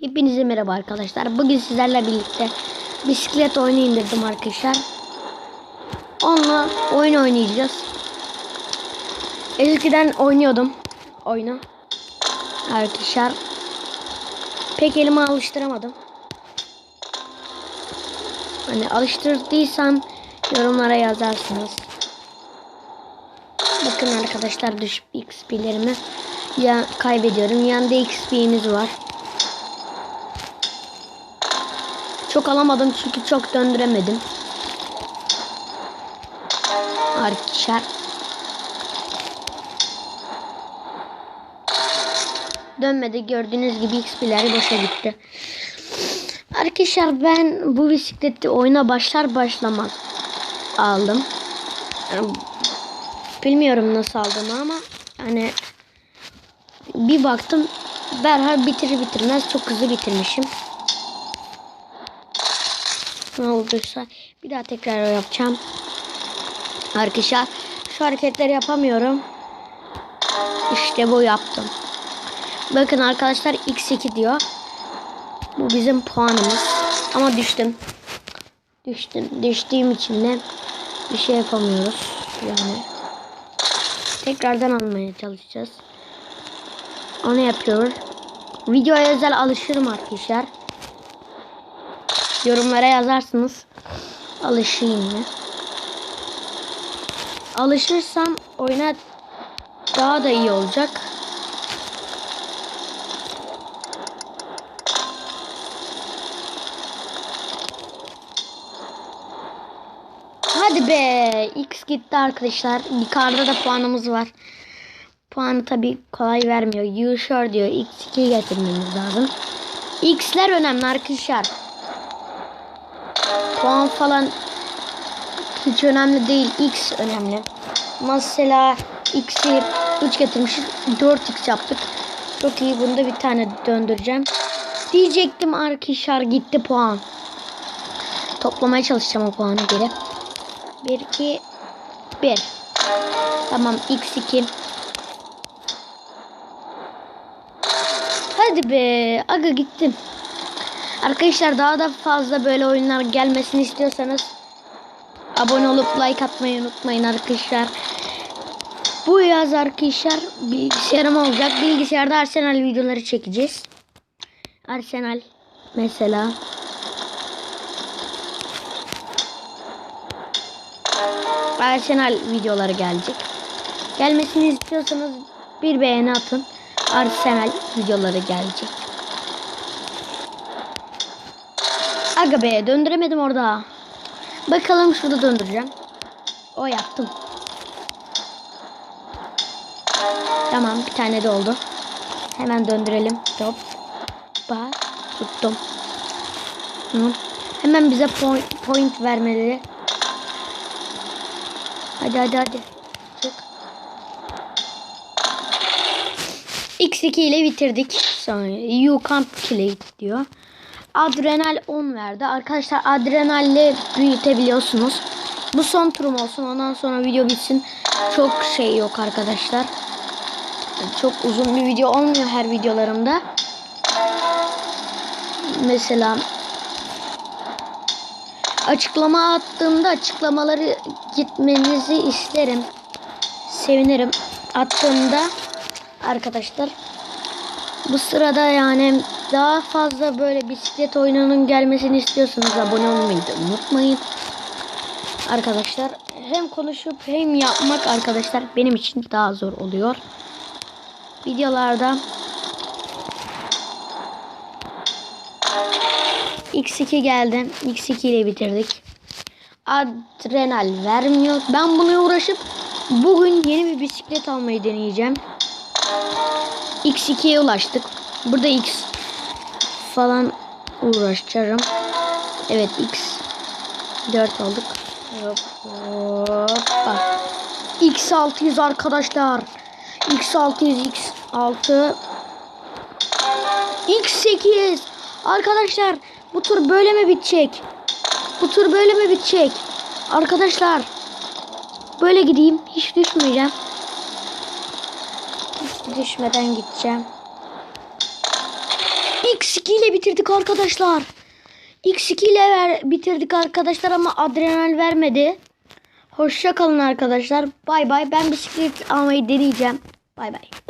Hepinize merhaba arkadaşlar. Bugün sizlerle birlikte bisiklet oyunu indirdim arkadaşlar. Onunla oyun oynayacağız. Eskiden oynuyordum oyunu. Arkadaşlar. Pek elime alıştıramadım. Hani alıştırdıysam yorumlara yazarsınız. Bakın arkadaşlar düşüp XP'lerimi ya kaybediyorum. Yanında XP'miz var. Çok alamadım çünkü çok döndüremedim. Arkadaşlar. Dönmedi gördüğünüz gibi XP'ler boşa gitti. Arkadaşlar ben bu bisikleti oyuna başlar başlamaz aldım. Bilmiyorum nasıl aldığımı ama hani bir baktım derhal bitirir bitirmez çok hızlı bitirmişim. Ne olduysa bir daha tekrar yapacağım. Arkadaşlar şu hareketleri yapamıyorum. İşte bu yaptım. Bakın arkadaşlar x2 diyor. Bu bizim puanımız. Ama düştüm. Düştüm. Düştüğüm için de bir şey yapamıyoruz. Yani tekrardan almaya çalışacağız. Onu yapıyor. Videoya özel alışırım arkadaşlar. Yorumlara yazarsınız. Alışayım mı? Alışırsam oyuna daha da iyi olacak. Hadi be. X gitti arkadaşlar. Yukarıda da puanımız var. Puanı tabi kolay vermiyor. You sure diyor. X2 getirmemiz lazım. X'ler önemli arkadaşlar. Puan falan hiç önemli değil. X önemli. Mesela X'i 3 getirmişiz. 4X yaptık. Çok iyi. Bunda bir tane döndüreceğim. Diyecektim arkadaşlar gitti puan. Toplamaya çalışacağım o puanı geri. 1, 2, 1. Tamam X2. Hadi be. Aga gittim. Arkadaşlar daha da fazla böyle oyunlar gelmesini istiyorsanız abone olup like atmayı unutmayın arkadaşlar. Bu yaz arkadaşlar bilgisayarım olacak. Bilgisayarda Arsenal videoları çekeceğiz. Arsenal mesela. Arsenal videoları gelecek. Gelmesini istiyorsanız bir beğeni atın. Arsenal videoları gelecek. Aga be döndüremedim orada. Bakalım şurada döndüreceğim. O yaptım. Tamam bir tane de oldu. Hemen döndürelim. Hop. Ba tuttum. Hı. Hemen bize point, point vermeleri. Hadi hadi hadi. Çık. X2 ile bitirdik. Sonra you can't play diyor. Adrenal 10 verdi. Arkadaşlar adrenalle büyütebiliyorsunuz. Bu son turum olsun. Ondan sonra video bitsin. Çok şey yok arkadaşlar. Çok uzun bir video olmuyor her videolarımda. Mesela açıklama attığımda açıklamaları gitmenizi isterim. Sevinirim. Attığımda arkadaşlar bu sırada yani daha fazla böyle bisiklet oyununun gelmesini istiyorsanız abone olmayı unutmayın. Arkadaşlar hem konuşup hem yapmak arkadaşlar benim için daha zor oluyor. Videolarda X2 geldi. X2 ile bitirdik. Adrenal vermiyor. Ben buna uğraşıp bugün yeni bir bisiklet almayı deneyeceğim. X2'ye ulaştık. Burada X falan uğraşacağım. Evet X 4 olduk. Hop, hoppa. X 600 arkadaşlar. X 600 X 6 X 8 Arkadaşlar bu tur böyle mi bitecek? Bu tur böyle mi bitecek? Arkadaşlar böyle gideyim. Hiç düşmeyeceğim. Hiç düşmeden gideceğim. X2 ile bitirdik arkadaşlar. X2 ile ver, bitirdik arkadaşlar ama adrenal vermedi. Hoşça kalın arkadaşlar. Bay bay. Ben bisiklet almayı deneyeceğim. Bay bay.